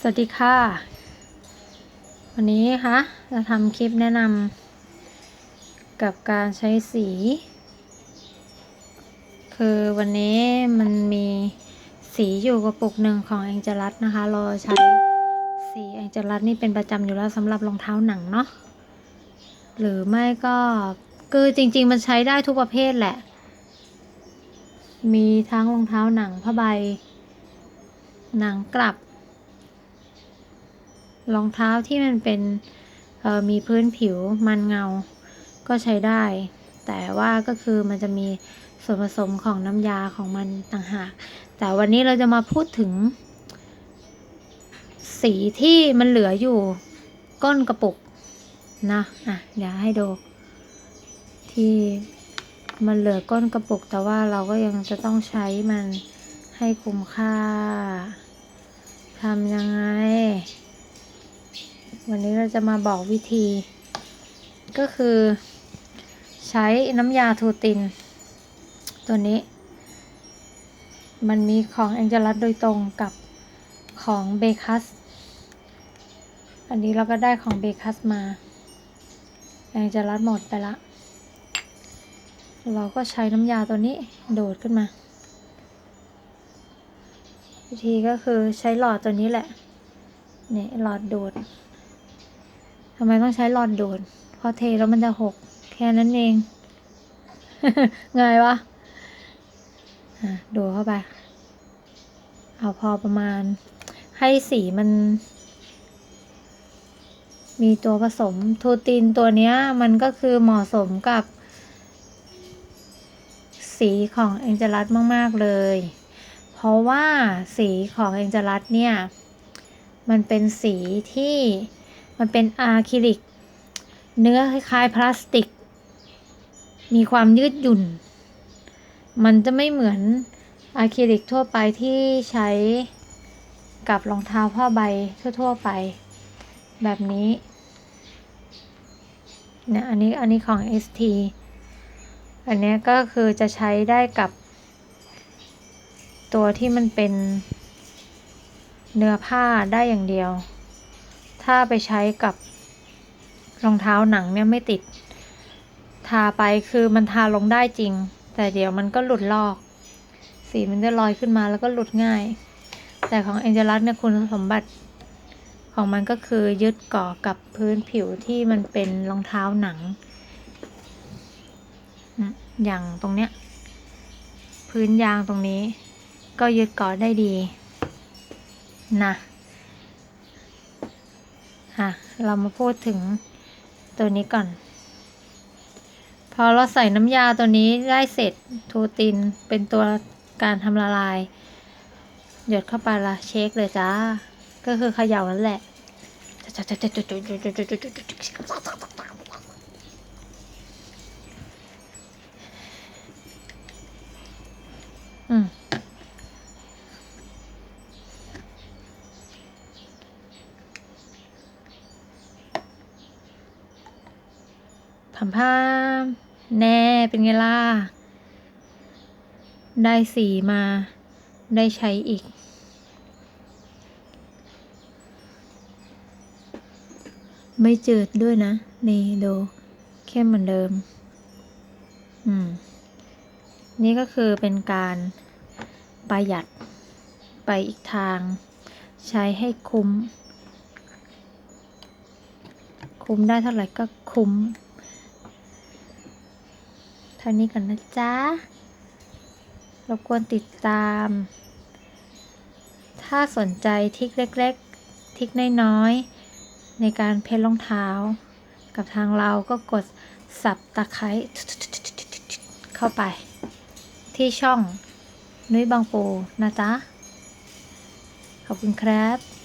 สวัสดีค่ะ วันนี้นะคะจะทำคลิปแนะนำกับการใช้สี คือวันนี้มันมีสีอยู่กระปุกหนึ่งของแองเจลัสนะคะ เราใช้สีแองเจลัสนี่เป็นประจำอยู่แล้วสำหรับรองเท้าหนังเนาะหรือไม่ก็คือจริง ๆ มันใช้ได้ทุกประเภทแหละ มีทั้งรองเท้าหนังผ้าใบ หนังกลับ รองเท้าที่มันเป็นมีพื้นผิวมันเงา ก็ใช้ได้ แต่ว่าก็คือมันจะมีส่วนผสมของน้ำยาของมันต่างหาก แต่วันนี้เราจะมาพูดถึง สีที่มันเหลืออยู่ก้นกระปุกนะอะเดี๋ยวให้ดู ที่มันเหลือก้นกระปุก แต่ว่าเราก็ยังจะต้องใช้มันให้คุ้มค่าทำยังไง วันนี้เราจะมาบอกวิธี ก็คือใช้น้ำยาทูติน ตัวนี้ มันมีของแองเจลัสโดยตรงกับของเบคัส อันนี้เราก็ได้ของเบคัสมาแองเจลัสหมดไปละ เราก็ใช้น้ำยาตัวนี้โดดขึ้นมา วิธีก็คือใช้หลอดตัวนี้แหละนี่หลอดดูด ทำไมต้องใช้หลอดดูดเพราะเทแล้วมันจะหก แค่นั้นเอง ง่ายวะอะดูเข้าไป เอาพอประมาณ ให้สีมัน มีตัวผสมทูตินตัวเนี้ย มันก็คือเหมาะสมกับ สีของแองเจลัสมาก ๆ เลย เพราะว่าสีของแองเจลัสเนี่ย มันเป็นสีที่ มันเป็นอะคริลิก เนื้อคล้ายๆพลาสติก มีความยืดหยุ่น มันจะไม่เหมือนอะคริลิกทั่วไปที่ใช้กับรองเท้าผ้าใบทั่ว ๆ ไป แบบนี้เนี่ยอันนี้อันนี้ของ ST อันนี้ก็คือจะใช้ได้กับ ตัวที่มันเป็นเนื้อผ้าได้อย่างเดียว ถ้าไปใช้กับรองเท้าหนังเนี่ยไม่ติด ทาไปคือมันทาลงได้จริง แต่เดี๋ยวมันก็หลุดลอก สีมันจะลอยขึ้นมาแล้วก็หลุดง่าย แต่ของ a n g e l u s เนี่ยคุณสมบัติของมันก็คือยึดเกาะกับพื้นผิวที่มันเป็นรองเท้าหนังอืมอย่างตรงเนี้ย พื้นยางตรงนี้ ก็ยึดเกาะได้ดีนะ อะ เรามาพูดถึงตัวนี้ก่อน พอเราใส่น้ำยาตัวนี้ได้เสร็จทูตินเป็นตัวการทำละลาย หยดเข้าไปละเช็คเลยจ้า ก็คือเขย่านั่นแหละ ผัมพามแน่เป็นไงล่ะ ได้สีมาได้ใช้อีก ไม่จืดด้วยนะ นี่ดูเข้มเหมือนเดิม อืม นี่ก็คือเป็นการประหยัดไปอีกทาง ใช้ให้คุ้ม คุ้มได้เท่าไหร่ก็คุ้ม ท่านี้กันนะจ๊ะรบกวนติดตาม ถ้าสนใจทิกเล็ก ๆ ทิกน้อยๆในการเพ้นรองเท้า กับทางเราก็กดสับตะไคร้เข้าไป ที่ช่องนุ้ยบางปูนะจ๊ะ ขอบคุณครับ